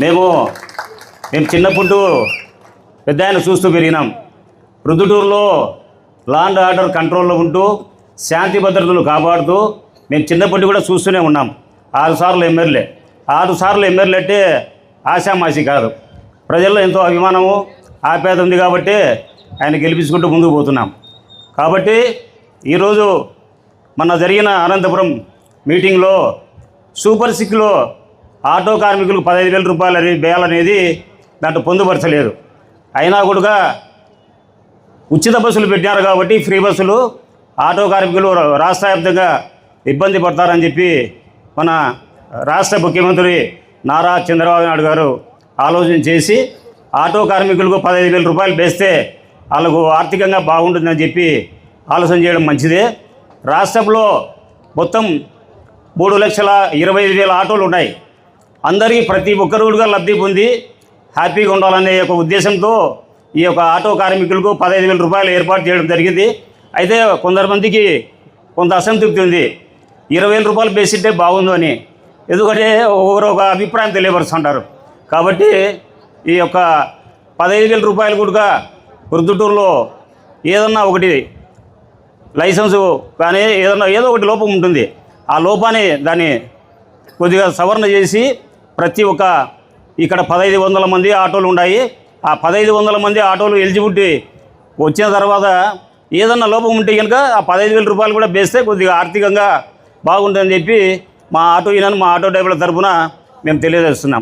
మేము మేము చిన్నప్పుడు పెద్ద ఆయన చూస్తూ పెరిగినాం. రుదుటూరులో లాండ్ ఆర్డర్ కంట్రోల్లో ఉంటూ శాంతి భద్రతలు కాపాడుతూ మేము చిన్నప్పటి కూడా చూస్తూనే ఉన్నాం. ఆరు సార్లు ఎమ్మెల్యే. ఆరు సార్లు ఎమ్మెల్యే అంటే ఆశామాసి కాదు. ప్రజల్లో ఎంతో అభిమానము ఆప్యాయత ఉంది కాబట్టి ఆయన గెలిపించుకుంటూ ముందుకు పోతున్నాం. కాబట్టి ఈరోజు మొన్న జరిగిన అనంతపురం మీటింగ్లో సూపర్ సిక్లో ఆటో కార్మికులకు పదహైదు వేల బేల్ అనేది దాంట్లో పొందుపరచలేదు. అయినా కూడా ఉచిత బస్సులు పెట్టారు కాబట్టి ఫ్రీ బస్సులు ఆటో కార్మికులు రాష్ట్ర వ్యాప్తంగా ఇబ్బంది పడతారని చెప్పి మన రాష్ట్ర ముఖ్యమంత్రి నారా చంద్రబాబు నాయుడు గారు ఆలోచన చేసి ఆటో కార్మికులకు పదహైదు వేల రూపాయలు వేస్తే వాళ్ళకు ఆర్థికంగా బాగుంటుందని చెప్పి ఆలోచన చేయడం మంచిదే. రాష్ట్రంలో మొత్తం మూడు లక్షల ఇరవై ఐదు వేల ఆటోలు ఉన్నాయి. అందరికీ ప్రతి ఒక్కరు కూడా లబ్ధి పొంది హ్యాపీగా ఉండాలనే ఒక ఉద్దేశంతో ఈ యొక్క ఆటో కార్మికులకు పదహైదు వేల రూపాయలు ఏర్పాటు చేయడం జరిగింది. అయితే కొందరు కొంత అసంతృప్తి ఉంది. ఇరవై వేల రూపాయలు బేసిట్టే బాగుందో అని. ఎందుకంటే ఒకరు ఒక అభిప్రాయం తెలియపరుస్తుంటారు. కాబట్టి ఈ యొక్క పదహైదు వేల రూపాయలు కూడా ప్రొద్దుటూరులో ఏదన్నా ఒకటి లైసెన్సు కానీ ఏదన్నా ఏదో ఒకటి లోపం ఉంటుంది. ఆ లోపాన్ని దాన్ని కొద్దిగా సవరణ చేసి ప్రతి ఒక్క ఇక్కడ పదహైదు వందల మంది ఆటోలు ఉన్నాయి. ఆ పదహైదు వందల మంది ఆటోలు ఎలిజిబిలిటీ వచ్చిన తర్వాత ఏదన్నా లోపం ఉంటే కనుక ఆ పదహైదు వేల రూపాయలు కూడా వేస్తే కొద్దిగా ఆర్థికంగా బాగుంటుందని చెప్పి మా ఆటో యూనియన్ మా ఆటో డ్రైవర్ల తరఫున మేము తెలియజేస్తున్నాం.